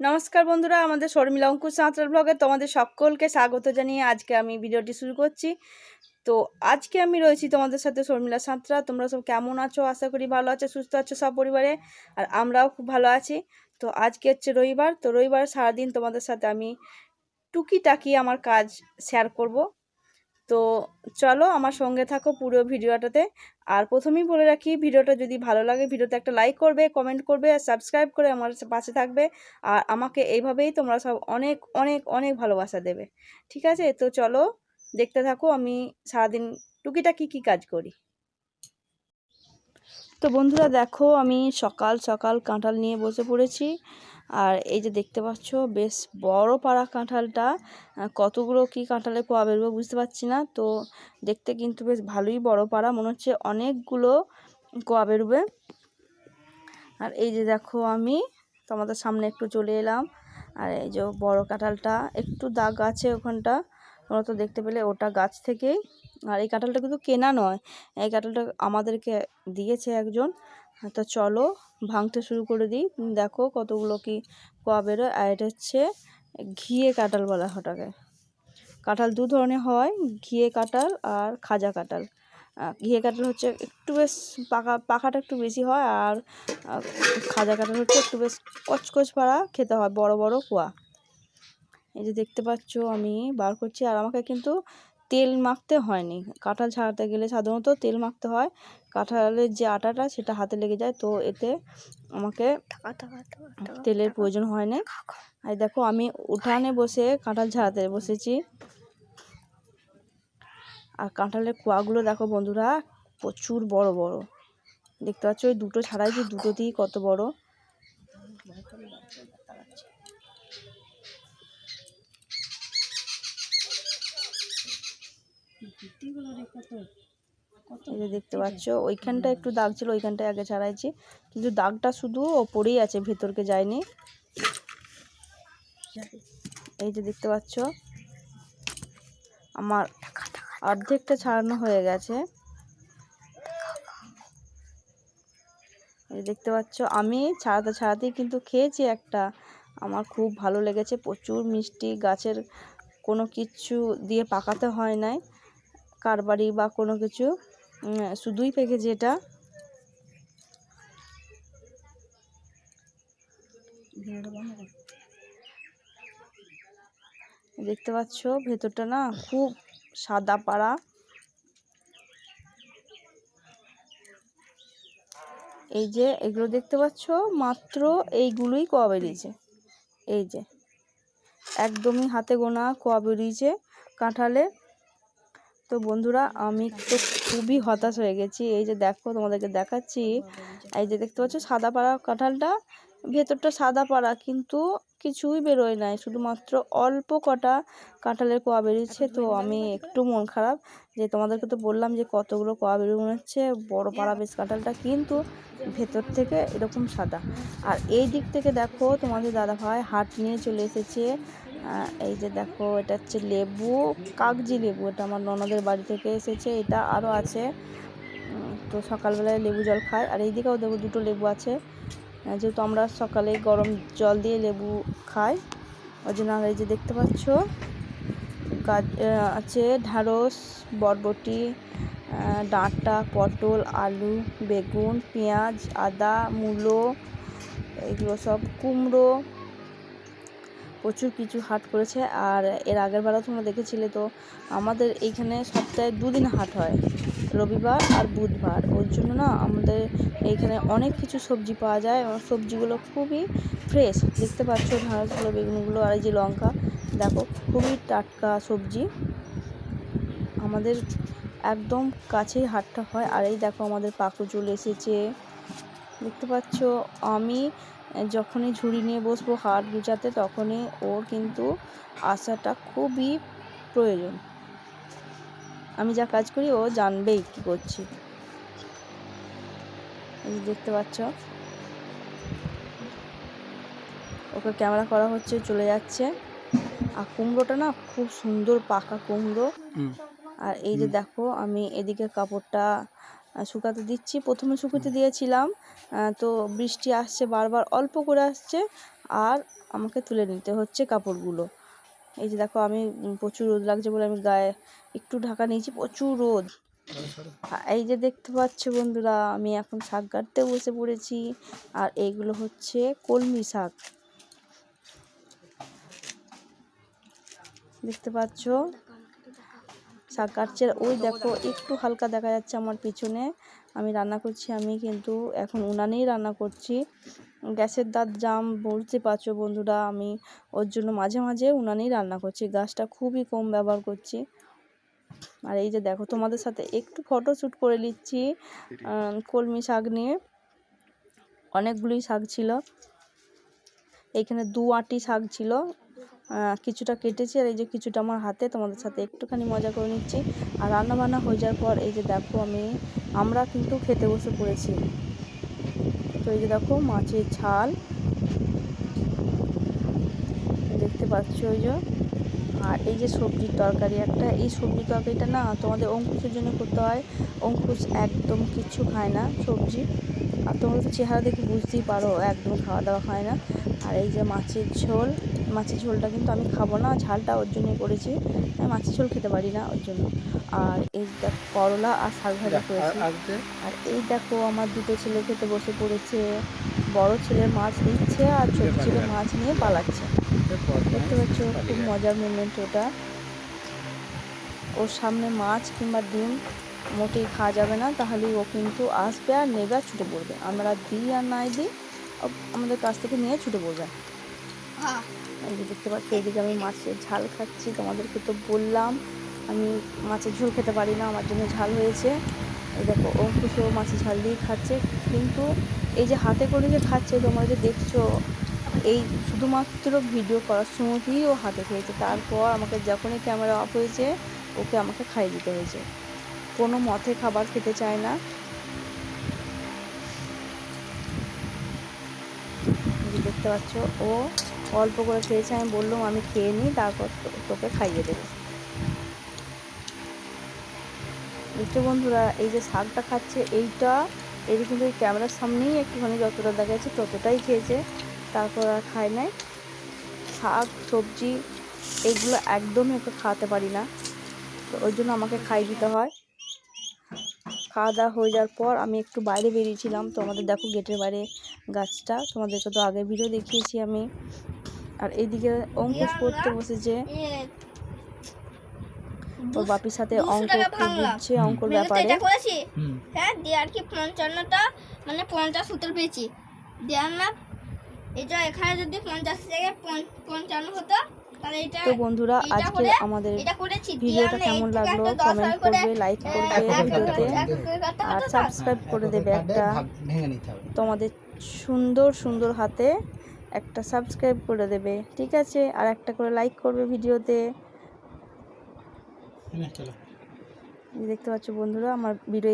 নমস্কার বন্ধুরা, আমাদের শর্মিলা অঙ্কুশ সাঁতরাল ব্লগে তোমাদের সকলকে স্বাগত জানিয়ে আজকে আমি ভিডিওটি শুরু করছি। তো আজকে আমি রয়েছি তোমাদের সাথে শর্মিলা সাঁতরা। তোমরা সব কেমন আছো? আশা করি ভালো আছো, সুস্থ আছো সব পরিবারে, আর আমরাও খুব ভালো আছি। তো আজকে হচ্ছে রবিবার, তো রবিবার সারাদিন তোমাদের সাথে আমি টুকিটাকি আমার কাজ শেয়ার করব। তো চলো আমার সঙ্গে থাকো পুরো ভিডিওটাতে। আর প্রথমেই বলে রাখি, ভিডিওটা যদি ভালো লাগে, ভিডিওতে একটা লাইক করবে কমেন্ট করবে আর সাবস্ক্রাইব করে আমার পাশে থাকবে। আর আমাকে এইভাবেই তোমরা সব অনেক অনেক অনেক ভালোবাসা দেবে। ঠিক আছে? তো চলো দেখতে থাকো, আমি সারাদিন টুকিটাকি কী কাজ করি। তো বন্ধুরা দেখো, আমি সকাল সকাল কাঁঠাল নিয়ে বসে পড়েছি। আর এই যে দেখতে পাচ্ছ, বেশ বড় পাড়া কাঁঠালটা। কতগুলো কি কাঁঠালের কোয়া বেরোবে বুঝতে পারছি না। তো দেখতে কিন্তু বেশ ভালোই বড় পাড়া, মনে হচ্ছে অনেকগুলো কোয়া বেরোবে। আর এই যে দেখো আমি, তোমাদের সামনে একটু চলে এলাম। আর এই যে বড় কাঁঠালটা, একটু দাগ আছে ওখানটা, তোমরা তো দেখতে পেলে ওটা গাছ থেকেই। আর এই কাঁঠালটা কিন্তু কেনা নয়, এই কাঁঠালটা আমাদেরকে দিয়েছে একজন। তো চলো ভাঙতে শুরু করে দিই। দেখো কতগুলো কি কোয়া বেরোয়। আর এটা হচ্ছে ঘিয়ে কাঁঠাল বলা ওটাকে। কাঁঠাল দু ধরনের হয়, ঘিয়ে কাঁঠাল আর খাজা কাঁঠাল। ঘিয়ে কাঁঠাল হচ্ছে একটু বেশ পাকা পাকাটা একটু বেশি হয় আর খাজা কাঁঠাল হচ্ছে একটু বেশ কচকচ পাড়া খেতে হয়, বড় বড় কোয়া এই যে দেখতে পাচ্ছ আমি বার করছি। আর আমাকে কিন্তু তেল মাখতে হয়নি। কাঁঠাল ছাড়াতে গেলে সাধারণত তেল মাখতে হয়। কাঁঠালের যে আটাটা সেটা হাতে লেগে যায় তো এতে আমাকে তেলের প্রয়োজন হয় না। আর দেখো আমি উঠানে বসে কাঁঠাল ছাড়াতে বসেছি। আর কাঁঠালের কোয়াগুলো দেখো বন্ধুরা প্রচুর বড় বড়। দেখতে পাচ্ছ ওই দুটো ছাড়াইছি দুটোতেই কত বড়। এই যে দেখতে পাচ্ছ ওইখানটা একটু দাগ ছিল ওইখানটায় আগে ছাড়াইছি। কিন্তু দাগটা শুধু ওপরেই আছে ভেতরকে যায়নি। এই যে দেখতে পাচ্ছ আমার অর্ধেকটা ছাড়ানো হয়ে গেছে। এই দেখতে পাচ্ছ আমি ছাড়াতে ছাড়াতেই কিন্তু খেয়েছি একটা। আমার খুব ভালো লেগেছে প্রচুর মিষ্টি গাছের কোনো কিছু দিয়ে পাকাতে হয় নাই। কারবারি বা কোনো কিছু শুধুই পেকেছে এটা দেখতে পাচ্ছ ভেতরটা না খুব সাদা পাড়া। এই যে এগুলো দেখতে পাচ্ছ মাত্র এইগুলোই কোয়া বেরিয়েছে। এই যে, একদমই হাতে গোনা কোয়া বেরিয়েছে কাঁঠালে। তো বন্ধুরা, আমি তো খুবই হতাশ হয়ে গেছি। এই যে দেখো, তোমাদেরকে দেখাচ্ছি। এই যে দেখতে পাচ্ছ, সাদা পাড়া কাঁঠালটা, ভেতরটা সাদা পাড়া, কিন্তু কিছুই বেরোয় নাই। শুধুমাত্র অল্প কটা কাঁঠালের কোয়া বেরিয়েছে। তো আমি একটু মন খারাপ যে তোমাদেরকে তো বললাম যে কতগুলো কোয়া বেরোয় মনে হচ্ছে। বড় পাড়া বেশ কাঁঠালটা, কিন্তু ভেতর থেকে এরকম সাদা। আর এই দিক থেকে দেখো, তোমাদের দাদা ভাই হাট নিয়ে চলে এসেছে। এই যে দেখো, এটা হচ্ছে লেবু, কাগজি লেবু, এটা আমার ননদের বাড়ি থেকে এসেছে, এটা আরও আছে। তো সকালবেলায় লেবু জল খায়। আর এইদিকেও দেখো দুটো লেবু আছে। যেহেতু আমরা সকালে গরম জল দিয়ে লেবু খাই, ওই জন্য আমরা এই যে দেখতে পাচ্ছ গাছ আছে ঢ্যাঁড়স, বরবটি ডাঁটা, পটল, আলু, বেগুন, পেঁয়াজ, আদা, মূলো, এগুলো সব কুমড়ো প্রচুর কিছু হাট করেছে আর এর আগের বেলা তোমরা দেখেছিলে তো আমাদের এইখানে সপ্তাহে দুদিন হাট হয়, রবিবার আর বুধবার। ওর জন্য না আমাদের এইখানে অনেক কিছু সবজি পাওয়া যায় সবজিগুলো খুবই ফ্রেশ দেখতে পাচ্ছ ঢাঁড়সগুলো বেগুনগুলো আর এই যে লঙ্কা। দেখো, খুবই টাটকা সবজি। আমাদের একদম কাছেই হাটটা হয়। আর এই দেখো আমাদের পাকু এসেছে। দেখতে পাচ্ছ আমি যখনই ঝুড়ি নিয়ে বসবো হাট গুছাতে তখনই ওর কিন্তু আসাটা খুবই প্রয়োজন। আমি যা কাজ করি ও জানবেই কী করছি। দেখতে পাচ্ছ। ওকে ক্যামেরা করা হচ্ছে চলে যাচ্ছে। আর কুমড়োটা না খুব সুন্দর পাকা কুমড়ো। আর এই যে দেখো আমি এদিকে কাপড়টা শুকাতে দিচ্ছি। প্রথমে শুকোতে দিয়েছিলাম। তো বৃষ্টি আসছে বারবার অল্প করে আসছে। আর আমাকে তুলে নিতে হচ্ছে কাপড়গুলো। এই যে দেখো আমি প্রচুর রোদ লাগছে বলে আমি গায়ে একটু ঢাকা নিয়েছি। প্রচুর রোদ। এই যে দেখতে পাচ্ছ বন্ধুরা আমি এখন শাক কাটতে বসে পড়েছি। আর এইগুলো হচ্ছে কলমি শাক। দেখতে পাচ্ছ? শাক কাটছে। ওই দেখো, একটু হালকা দেখা যাচ্ছে আমার পিছনে। আমি রান্না করছি, আমি কিন্তু এখন উনানেই রান্না করছি। গ্যাসের দাঁত জাম বলতে পারছ বন্ধুরা, আমি ওর জন্য মাঝে মাঝে উনানেই রান্না করছি। গ্যাসটা খুবই কম ব্যবহার করছি। আর এই যে দেখো, তোমাদের সাথে একটু ফটো শ্যুট করে নিচ্ছি। কলমি শাক নিয়ে। অনেকগুলোই শাক ছিল। এইখানে দু আটি শাক ছিল। কিছুটা কেটেছি আর এই যে কিছুটা আমার হাতে, তোমাদের সাথে একটুখানি মজা করে নিচ্ছি। আর রান্না বান্না হয়ে যাওয়ার পর এই যে দেখো আমি, আমরা কিন্তু খেতে বসে পড়েছি। তো এই যে দেখো মাছের ঝাল। দেখতে পাচ্ছ ওই যে, আর এই যে সবজির তরকারি একটা। এই সবজির তরকারিটা না তোমাদের অঙ্কুশের জন্য করতে হয়। অঙ্কুশ একদম কিচ্ছু খায় না সবজি। তোমরা তো চেহারা দেখে বুঝতেই পারো একদম খাওয়া দাওয়া হয় না। আর এই যে মাছের ঝোল মাছের ঝোলটা কিন্তু আমি খাব না ঝালটা ওর জন্যই করেছি। আমি মাছের ঝোল খেতে পারি না ওর জন্য। আর এই দেখো করলা আর শাক ভাজা করেছি। আর এই দেখো আমার দুটো ছেলে খেতে বসে পড়েছে। বড় ছেলে মাছ দিচ্ছে আর ছোট ছেলে মাছ নিয়ে পালাচ্ছে। দেখতে পাচ্ছ খুব মজার মুমেন্ট ওটা। ওর সামনে মাছ কিংবা ডিম মোটেই খাওয়া যাবে না তাহলে ও কিন্তু আসবে আর নেবে আর ছুটে পড়বে। আমরা দিই আর নাই দিই আমাদের কাছ থেকে নিয়ে ছুটে পড়বে। এই যে দেখতে পাচ্ছি এদিকে আমি মাছের ঝাল খাচ্ছি তোমাদেরকে তো বললাম আমি মাছের ঝোল খেতে পারি না আমার জন্য ঝাল হয়েছে। এই দেখো অঙ্কুশও মাছের ঝাল দিয়ে খাচ্ছে কিন্তু এই যে হাতে করে যে খাচ্ছে তোমরা যে দেখছ এই শুধুমাত্র ভিডিও করার সময়তেই ও হাতে খেয়েছে। তারপর আমাকে যখনই ক্যামেরা অফ হয়েছে ওকে আমাকে খাইয়ে দিতে হয়েছে। কোনো মতে খাবার খেতে চায় না। দেখতে পাচ্ছ, ও অল্প করে খেয়েছে, আমি বললাম, আমি খেয়ে নিই, তারপর তোকে খাইয়ে দেবো। দেখছ বন্ধুরা, এই যে শাকটা খাচ্ছে, এইটা এটা কিন্তু এই ক্যামেরার সামনেই একটুখানি যতটা দেখা যাচ্ছে ততটাই খেয়েছে, তারপর আর খায় নাই। শাক, সবজি এইগুলো একদমই ওকে খাওয়াতে পারি না, তো ওই জন্য আমাকে খাইয়ে দিতে হয়। খাওয়া দাওয়া হয়ে যাওয়ার পর আমি একটু বাইরে বেরিয়েছিলাম। তো আমাদের দেখো গেটের বাইরে গাছটা। তোমাদেরকে তো আগের ভিডিও দেখিয়েছি আমি। আর এইদিকে অঙ্কুশ পড়তে বসেছে। ওর বাপির সাথে অঙ্ক বুঝছে অঙ্কর ব্যাপারে? করেছি? হ্যাঁ দিয়ে আর কি পঞ্চান্নটা? মানে পঞ্চাশ উত্তর পেয়েছি। দেওয়ার না এটা এখানে যদি পঞ্চাশ থেকে পঞ্চান্ন হতো তো বন্ধুরা আজকে আমাদের এটা ভিডিওটা কেমন লাগল? কমেন্ট করবে লাইক করবে ভিডিওতে আর সাবস্ক্রাইব করে দেবে একটা তোমাদের সুন্দর সুন্দর হাতে একটা সাবস্ক্রাইব করে দেবে। ঠিক আছে? আর একটা করে লাইক করবে ভিডিওতে। দেখতে পাচ্ছ বন্ধুরা আমার ভিডিও